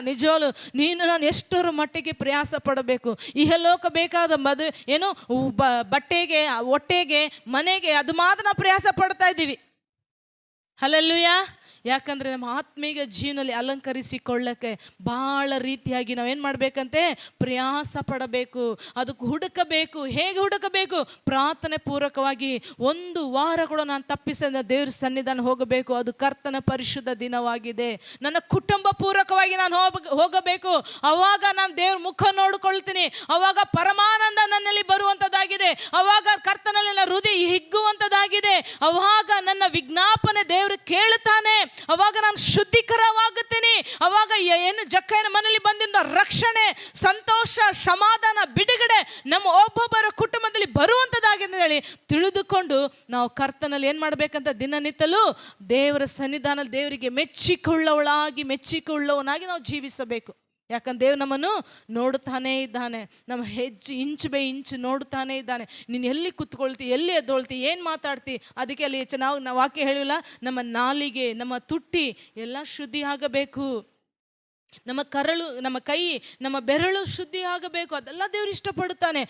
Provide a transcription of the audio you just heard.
ನಿಜವಾಗ್ಲು ನೀನು ನಾನು ಎಷ್ಟರ ಮಟ್ಟಿಗೆ ಪ್ರಯಾಸ ಪಡಬೇಕು? ಇಹಲೋಕ ಬೇಕಾದ ಮದು ಏನು ಬಟ್ಟೆಗೆ ಹೊಟ್ಟೆಗೆ ಮನೆಗೆ, ಅದು ಮಾತ್ರ ನಾವು ಪ್ರಯಾಸ ಪಡ್ತಾ ಇದ್ದೀವಿ. ಹಲಲ್ಲುಯ? ಯಾಕಂದರೆ ನಮ್ಮ ಆತ್ಮೀಗ ಜೀವನದಲ್ಲಿ ಅಲಂಕರಿಸಿಕೊಳ್ಳಕ್ಕೆ ಭಾಳ ರೀತಿಯಾಗಿ ನಾವೇನು ಮಾಡಬೇಕಂತೆ? ಪ್ರಯಾಸ ಪಡಬೇಕು, ಅದಕ್ಕೆ ಹುಡುಕಬೇಕು. ಹೇಗೆ ಹುಡುಕಬೇಕು? ಪ್ರಾರ್ಥನೆ ಪೂರ್ವಕವಾಗಿ ಒಂದು ವಾರ ಕೂಡ ನಾನು ತಪ್ಪಿಸಿದ ದೇವ್ರ ಸನ್ನಿಧಾನ ಹೋಗಬೇಕು. ಅದು ಕರ್ತನ ಪರಿಶುದ್ಧ ದಿನವಾಗಿದೆ. ನನ್ನ ಕುಟುಂಬ ಪೂರ್ವಕವಾಗಿ ನಾನು ಹೋಗ, ಹೋಗಬೇಕು. ಅವಾಗ ನಾನು ದೇವ್ರ ಮುಖ ನೋಡಿಕೊಳ್ತೀನಿ. ಅವಾಗ ಪರಮಾನಂದ ನನ್ನಲ್ಲಿ ಬರುವಂಥದ್ದಾಗಿದೆ ಅವಾಗ ಕರ್ತನಲ್ಲಿ ನನ್ನ ಹೃದಯ ಹಿಗ್ಗುವಂಥದ್ದಾಗಿದೆ ಅವಾಗ ನನ್ನ ಅವಾಗ ನಾನು ಶುದ್ಧೀಕರವಾಗುತ್ತೇನೆ. ಅವಾಗ ಏನು ಜಕ್ಕಯ್ಯನ ಮನೆಯಲ್ಲಿ ಬಂದಿಂದ ರಕ್ಷಣೆ, ಸಂತೋಷ, ಸಮಾಧಾನ, ಬಿಡುಗಡೆ ನಮ್ಮ ಒಬ್ಬೊಬ್ಬರ ಕುಟುಂಬದಲ್ಲಿ ಬರುವಂಥದ್ದಾಗಿದೆ ಅಂತ ಹೇಳಿ ತಿಳಿದುಕೊಂಡು ನಾವು ಕರ್ತನಲ್ಲಿ ಏನು ಮಾಡಬೇಕಂತ ದಿನನಿತ್ತಲೂ ದೇವರ ಸನ್ನಿಧಾನ ದೇವರಿಗೆ ಮೆಚ್ಚಿಕೊಳ್ಳವಳಾಗಿ ಮೆಚ್ಚಿಕೊಳ್ಳವನಾಗಿ ನಾವು ಜೀವಿಸಬೇಕು. ಯಾಕಂದ್ರೆ ದೇವ್ ನಮ್ಮನ್ನು ನೋಡುತ್ತಾನೇ ಇದ್ದಾನೆ. ನಮ್ಮ ಹೆಜ್ಜೆ ಇಂಚು ಬೈ ಇಂಚು ನೋಡುತ್ತಾನೇ ಇದ್ದಾನೆ. ನೀನು ಎಲ್ಲಿ ಕುತ್ಕೊಳ್ತಿ, ಎಲ್ಲಿ ಎದ್ದೊಳ್ತಿ, ಏನು ಮಾತಾಡ್ತಿ, ಅದಕ್ಕೆ ಅಲ್ಲಿ ಹೆಚ್ಚು ನಾವು ನಾವು ವಾಕ್ಯ ಹೇಳಿಲ್ಲ. ನಮ್ಮ ನಾಲಿಗೆ, ನಮ್ಮ ತುಟ್ಟಿ ಎಲ್ಲ ಶುದ್ಧಿ ಆಗಬೇಕು. ನಮ್ಮ ಕರಳು, ನಮ್ಮ ಕೈ, ನಮ್ಮ ಬೆರಳು ಶುದ್ಧಿ ಆಗಬೇಕು. ಅದೆಲ್ಲ ದೇವ್ರು ಇಷ್ಟಪಡುತ್ತಾನೆ.